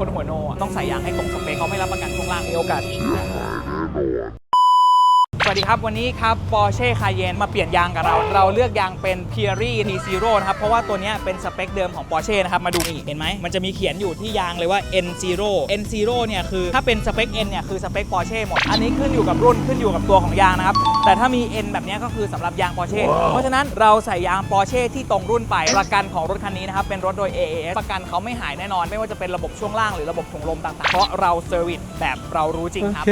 คนหัวโนอะต้องใส่ยางให้ตรงสเปคเขาไม่รับประกันช่วงล่างมีโอกาสฉีกส วัสดีครับ วันนี้ครับ Porsche Cayenne มาเปลี่ยนยางกับเรา เราเลือกยางเป็น Piery T0 นะครับ เพราะว่าตัวนี้เป็นสเปคเดิมของ Porsche นะครับ มาดูนี่ เห็นไหม มันจะมีเขียนอยู่ที่ยางเลยว่า N0 N0 เนี่ยคือถ้าเป็นสเปค N เนี่ยคือสเปค Porsche หมด อันนี้ขึ้นอยู่กับรุ่นขึ้นอยู่กับตัวของยางนะครับ แต่ถ้ามี N แบบนี้ก็คือสำหรับยาง Porsche เพราะฉะนั้นเราใส่ยาง Porsche ที่ตรงรุ่นไป ประกันของรถคันนี้นะครับ เป็นรถโดย AAS ประกันเขาไม่หายแน่นอน ไม่ว่าจะเป็นระบบช่วงล่างหรือระบบถุงลมต่างๆ เพราะเราเซอร์วิสแบบเรารู้จริงครับ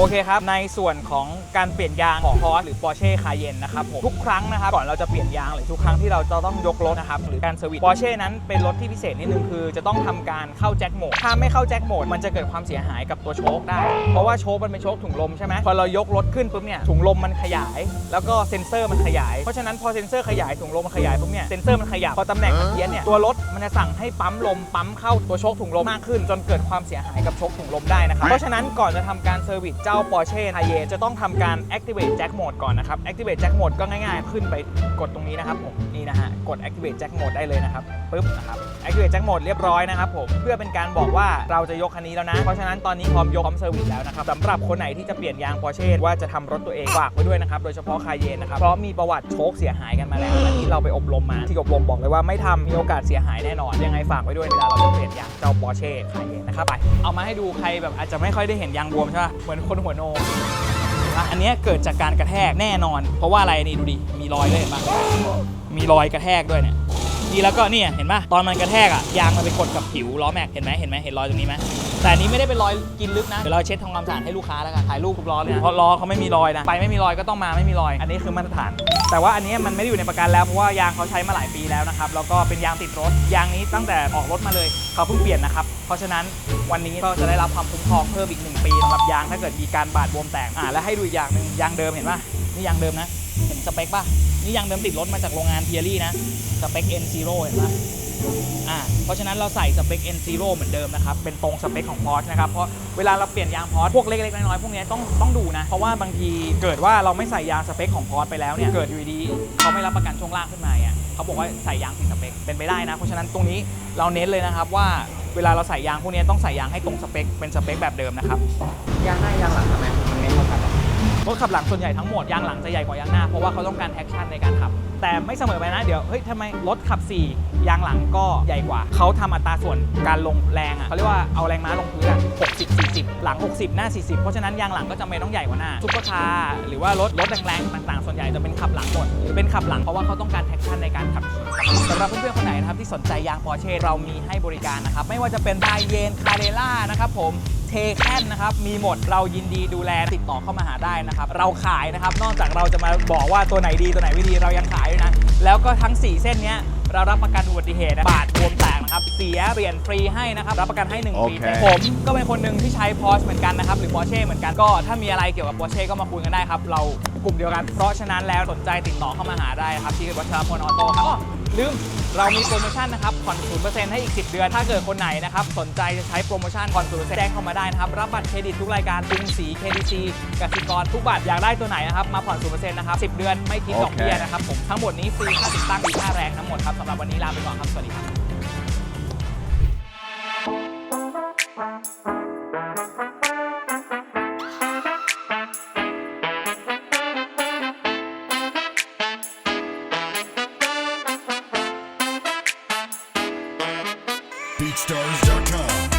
โอเคครับ ในส่วนของการเปลี่ยนยางของ Porsche หรือ Porsche Cayenne นะครับผมทุกครั้งนะครับ ก่อนเราจะเปลี่ยนยางหรือทุกครั้งที่เราจะต้องยกรถนะครับหรือการเซอร์วิส Porsche นั้นเป็นรถที่พิเศษนิดนึงคือ จะต้องทำการเข้าแจ็คโหมดถ้าไม่เข้าแจ็คโหมดมันจะเกิดความเสียหายกับตัวโชคได้ เพราะว่าโชคมันเป็นโชคถุงลมใช่ไหมพอเรายกรถขึ้นปุ๊บเนี่ยถุงลมมันขยาย แล้วก็เซ็นเซอร์มันขยายเพราะฉะนั้นพอเซ็นเซอร์ขยายถุงลมมันขยายปุ๊บเนี่ยเซ็นเซอร์มันขยับพอตำแหน่งมันเพี้ยนเนี่ยตัวรถมันจะสั่งให้ปั๊มลมปั๊มเข้าตัวโชคถุงลมมากขึ้น จนเกิดความเสียหายกับโชคถุงลมได้นะครับเพราะฉะนั้นก่อนจะทำการเซอร์วิสจ้า Porsche Cayenne จะต้องทำการ activate jack mode ก่อนนะครับ activate jack mode ก็ง่ายๆ ขึ้นไปกดตรงนี้นะครับผมนี่นะฮะกด activate jack mode ได้เลยนะครับปึ๊บนะครับ activate jack mode เรียบร้อยนะครับผมเพื่อเป็นการบอกว่าเราจะยกคันนี้แล้วนะ เพราะฉะนั้นตอนนี้พร้อมยกพร้อมเซอร์วิสแล้วนะครับสำหรับคนไหนที่จะเปลี่ยนยาง Porsche ว่าจะทำรถตัวเองฝากไว้ด้วยนะครับโดยเฉพาะ Cayenne นะครับเพราะมีประวัติโชคเสียหายกันมาแล้วอันนี้เราไปอบรมมาที่อบรมบอกเลยว่าไม่ทำมีโอกาสเสียหายแน่นอน ยังไงฝากไว้ด้วยเวลาเราจะเปลี่ยนยางเจ้า Porsche Cayenne นะครับไปเอามาให้ดูใครแบบอาจจะไม่ค่อยได้เห็นยางบวมใช่ปะเหมือนคนหัวโนอะอันเนี้ยเกิดจากการกระแทกแน่นอน เพราะว่าอะไรนี่ดูดิ มีรอยเลยเห็นปะมีรอยกระแทกด้วยเนี่ย นี่แล้วก็เนี่ยเห็นปะตอนมันกระแทกอะยางมันไปกดกับผิวล้อแม็กเห็นไหมเห็นไหมเห็นรอยตรงนี้ไหมแต่อันนี้ไม่ได้เป็นรอยกินลึกนะเดี๋ยวเราเช็ดทำความสะอาดให้ลูกค้าแล้วกันถ่ายรูปทุกล้อเลยนะเพราะล้อเขาไม่มีรอยนะไปไม่มีรอยก็ต้องมาไม่มีรอย อันนี้คือมาตรฐาน แต่ว่าอันนี้มันไม่ได้อยู่ในประกันแล้วเพราะว่ายางเขาใช้มาหลายปีแล้วนะครับแล้วก็เป็นยางติดรถยางนี้ตั้งแต่ออกรถมาเลยเขาเพิ่งเปลี่ยนนะครับเพราะฉะนั้นวันนี้ก็จะได้รับความคุ้มครองเพิ่มอีก1ปีสำหรับยางถ้าเกิดมีการบาดบวมแตกอ่าและให้ดูอีกอย่างหนึ่งยางเดิมเห็นป่ะนี่ยางเดิมนะเห็นสเปคป่ะ นี่ยางเดิมติดรถมาจากโรงงานเทียรี่นะ สเปค N0 เห็นป่ะอ่า เพราะฉะนั้นเราใส่สเปค N0 เหมือนเดิมนะครับ เป็นตรงสเปคของ Porsche นะครับ เพราะเวลาเราเปลี่ยนยาง Porsche พวกเล็กๆน้อยๆพวกนี้ต้องต้องดูนะ เพราะว่าบางทีเกิดว่าเราไม่ใส่ยางสเปคของ Porsche ไปแล้วเนี่ย เกิดอยู่ดีเขาไม่รับประกันช่วงล่างขึ้นมาอะเขาบอกว่าใส่ยางผิดสเปค เป็นไปได้นะ เพราะฉะนั้นตรงนี้เราเน้นเลยนะครับว่าเวลาเราใส่ยางพวกนี้ต้องใส่ยางให้ตรงสเปค เป็นสเปคแบบเดิมนะครับ ยางหน้ายางหลังทำไม รถขับหลังส่วนใหญ่ทั้งหมดยางหลังจะใหญ่กว่ายางหน้าเพราะว่าเขาต้องการแท็กชั่นในการขับ แต่ไม่เสมอไปนะเดี๋ยวเฮ้ยทำไมรถขับ 4 ยางหลังก็ใหญ่กว่า เขาทำอัตราส่วนการลงแรงอะเขาเรียกว่าเอาแรงม้าลงพื้นอะ60 40 หลัง 60 หน้า 40 เพราะฉะนั้นยางหลังก็จำเป็นต้องใหญ่กว่าหน้าซุปเปอร์คาร์หรือว่ารถรถแรงๆต่างๆ ส่วนใหญ่จะเป็นขับหลังหมดหรือเป็นขับหลังเพราะว่าเขาต้องการแท็กชั่นในการขับขี่สำหรับเพื่อนๆคนไหนนะครับที่สนใจยาง Porsche เรามีให้บริการนะครับไม่ว่าจะเป็นไบเยนคาเรล่านะครับผม เทแคนนะครับมีหมดเรายินดีดูแลติดต่อเข้ามาหาได้นะครับเราขายนะครับนอกจากเราจะมาบอกว่าตัวไหนดีตัวไหนไม่ดีเรายังขายด้วยนะแล้วก็ทั้ง 4 เส้นเนี้ยเรารับประกันอุบัติเหตุนะบาดบวมแตกนะครับเสียเปลี่ยนฟรีให้นะครับรับประกันให้ 1 ปีโอเคผมก็เป็นคนหนึ่งที่ใช้ Porsche เหมือนกันนะครับหรือ Porsche เหมือนกันก็ถ้ามีอะไรเกี่ยวกับ Porsche ก็มาคุยกันได้ครับเรากลุ่มเดียวกันเพราะฉะนั้นแล้วสนใจติดต่อเข้ามาหาได้ครับที่วัชรพลออโต้ครับอ้อ ลืมเรามีโปรโมชั่นนะครับผ่อน0%ให้อีก 10 เดือน ถ้าเกิดคนไหนนะครับ สนใจจะใช้โปรโมชั่นผ่อน0%แจ้งเข้ามาได้นะครับ รับบัตรเครดิตทุกรายการกรุงศรี KDC กสิกรทุกบัตรอยากได้ตัวไหนนะครับ มาผ่อน0%นะครับ 10 เดือนไม่คิดดอกเบี้ยนะครับผมทั้งหมดนี้ฟรีค่าติดตั้งฟรีค่าแรงทั้งหมดครับสำหรับวันนี้ลาไปก่อนครับสวัสดีครับ BeatStars.com.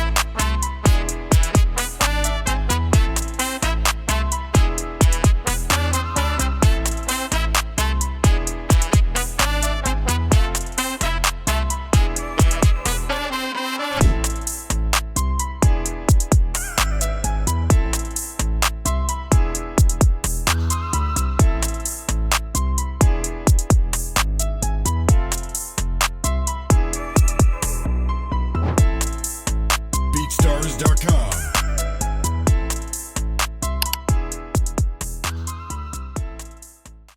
Dark.com.